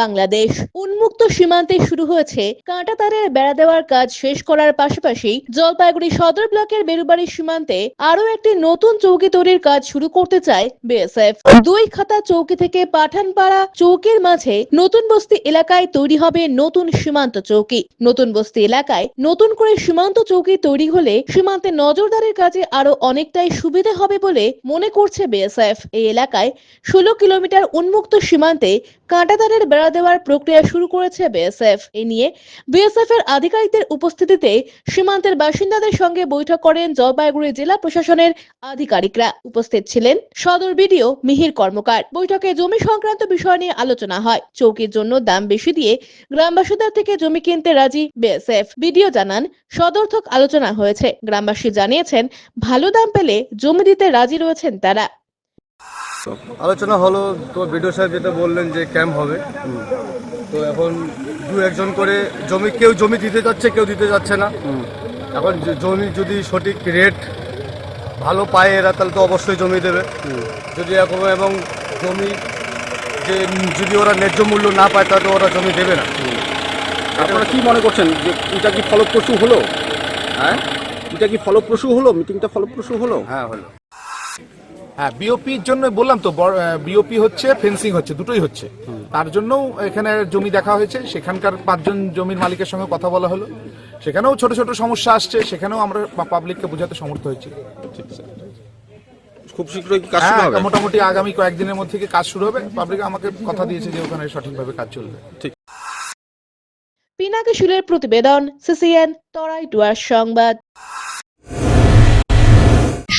বাংলাদেশ উন্মুক্ত সীমান্তে শুরু হয়েছে। কাঁটাতারের বেড়া দেওয়ার কাজ শেষ করার পাশাপাশি জলপাইগুড়ি সদর ব্লকের বেরুবাড়ি সীমান্তে আরও একটি নতুন চৌকি তৈরির কাজ শুরু করতে চায় বিএসএফ। দুই খাতা চৌকি থেকে পাঠানপাড়া চৌকির মাঝে নতুন বস্তি এলাকায় তৈরি হবে নতুন সীমান্ত চৌকি। নতুন বস্তি এলাকায় নতুন করে সীমান্ত চৌকি তৈরি হলে সীমান্তে নজরদারির কাজে আরও অনেকটাই সুবিধে হবে বলে মনে করছে বিএসএফ। এই এলাকায় ষোলো কিলোমিটার উন্মুক্ত সীমান্তে কাঁটাতারের বেড়া দেওয়ার প্রক্রিয়া শুরু করেছে বিএসএফ। এ নিয়ে বিএসএফ এর আধিকারিকদের উপস্থিতিতে সীমান্তের বাসিন্দাদের সঙ্গে বৈঠক করেন জলপাইগুড়ি জেলা প্রশাসনের আধিকারিকরা। উপস্থিত ছিলেন সদর বিডিও মিহির কর্মকার। বৈঠকে জমি সংক্রান্ত বিষয় নিয়ে আলোচনা হয়। চৌকির জন্য দাম বেশি দিয়ে গ্রামবাসীদের থেকে জমি কিনতে রাজি বিএসএফ। বিডিও জানান, সদর্থক আলোচনা হয়েছে। গ্রামবাসী জানিয়েছেন, ভালো দাম পেলে জমি দিতে রাজি রয়েছেন তারা। আলোচনা হলো তো বিডিও সাহেব যেটা বললেন যে ক্যাম্প হবে। তো এখন দু একজন করে জমি কেউ জমি দিতে যাচ্ছে কেউ দিতে যাচ্ছে না। এখন জমি যদি সঠিক রেট ভালো পায় এরা তাহলে তো অবশ্যই জমি দেবে। যদি এখন এবং জমি যে যদি ওরা ন্যায্য মূল্য না পায় তাহলে ওরা জমি দেবে না। আপনারা কি মনে করছেন যে এটা কি ফলপ্রসূ হলো? হ্যাঁ? এটা কি ফলপ্রসূ হলো? মিটিংটা ফলপ্রসূ হলো? হ্যাঁ হলো। হ্যাঁ বিওপির জন্য বললাম তো বিওপি হচ্ছে ফেন্সিং হচ্ছে দুটোই হচ্ছে। তার জন্যও এখানে জমি দেখা হয়েছে সেখানকার পাঁচজন জমির মালিকের সঙ্গে কথা বলা হলো। সেখানেও ছোট ছোট সমস্যা আসছে সেখানেও আমরা পাবলিককে বোঝাতে সমর্থ হয়েছি। খুব শীঘ্রই কাজ শুরু হ্যাঁ হবে? মোটামুটি আগামী কয়েকদিনের মধ্যে থেকে কাজ শুরু হবে? পাবলিক আমাকে কথা দিয়েছে যে ওখানে সঠিকভাবে কাজ চলবে। ঠিক। পিনাকি শুলের প্রতিবেদন সিসিএন তরাই টুয়ার সংবাদ।